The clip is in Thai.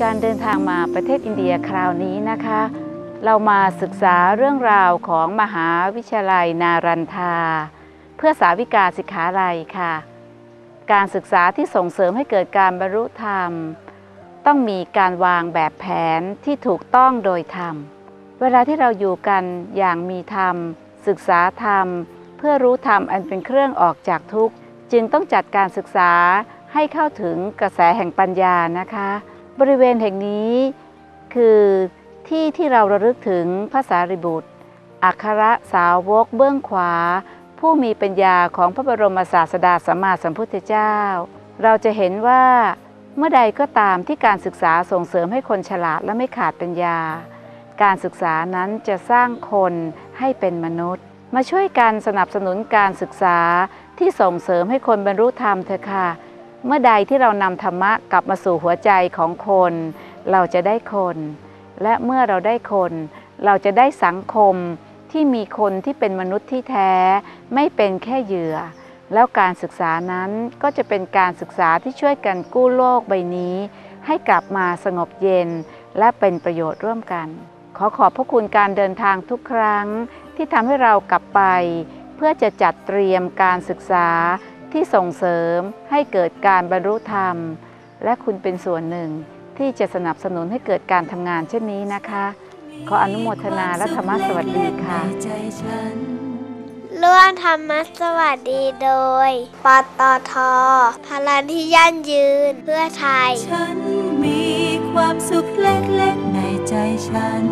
การเดินทางมาประเทศอินเดียคราวนี้นะคะ เรามาศึกษาเรื่องราวของมหาวิทยาลัยนารันทา เพื่อสาวิกาสิกขาลัยค่ะ การศึกษาที่ส่งเสริมให้เกิดการบรรลุธรรม ต้องมีการวางแบบแผนที่ถูกต้องโดยธรรม เวลาที่เราอยู่กันอย่างมีธรรม ศึกษาธรรม เพื่อรู้ธรรมอันเป็นเครื่องออกจากทุกข์ จึงต้องจัดการศึกษาให้เข้าถึงกระแสแห่งปัญญานะคะ บริเวณแห่งนี้ คือที่ที่เราระลึกถึงพระสารีบุตร อัครสาวกเบื้องขวา ผู้มีปัญญาของพระบรมศาสดาสัมมาสัมพุทธเจ้า เราจะเห็นว่าเมื่อใดก็ตามที่การศึกษาส่งเสริมให้คนฉลาดและไม่ขาดปัญญา การศึกษานั้นจะสร้างคนให้เป็นมนุษย์ มาช่วยกันสนับสนุนการศึกษาที่ส่งเสริมให้คนบรรลุธรรมเถอะค่ะ เมื่อใดที่เรานำธรรมะกลับมาสู่หัวใจของคน เราจะได้คน และเมื่อเราได้คน เราจะได้สังคมที่มีคนที่เป็นมนุษย์ที่แท้ ไม่เป็นแค่เหยื่อ แล้วการศึกษานั้นก็จะเป็นการศึกษาที่ช่วยกันกู้โลกใบนี้ ให้กลับมาสงบเย็น และเป็นประโยชน์ร่วมกัน ขอขอบพระคุณการเดินทางทุกครั้ง ที่ทำให้เรากลับไป เพื่อจะจัดเตรียมการศึกษา ที่ส่งเสริมให้เกิดการบรรลุธรรม และคุณเป็นส่วนหนึ่ง ที่จะสนับสนุนให้เกิดการทำงานเช่นนี้นะคะ ขออนุโมทนาและธรรมะสวัสดีค่ะร่วมธรรมสวัสดีโดย ปตท พลังที่ยั่งยืนเพื่อไทย ฉันมีความสุขเล็กๆในใจฉัน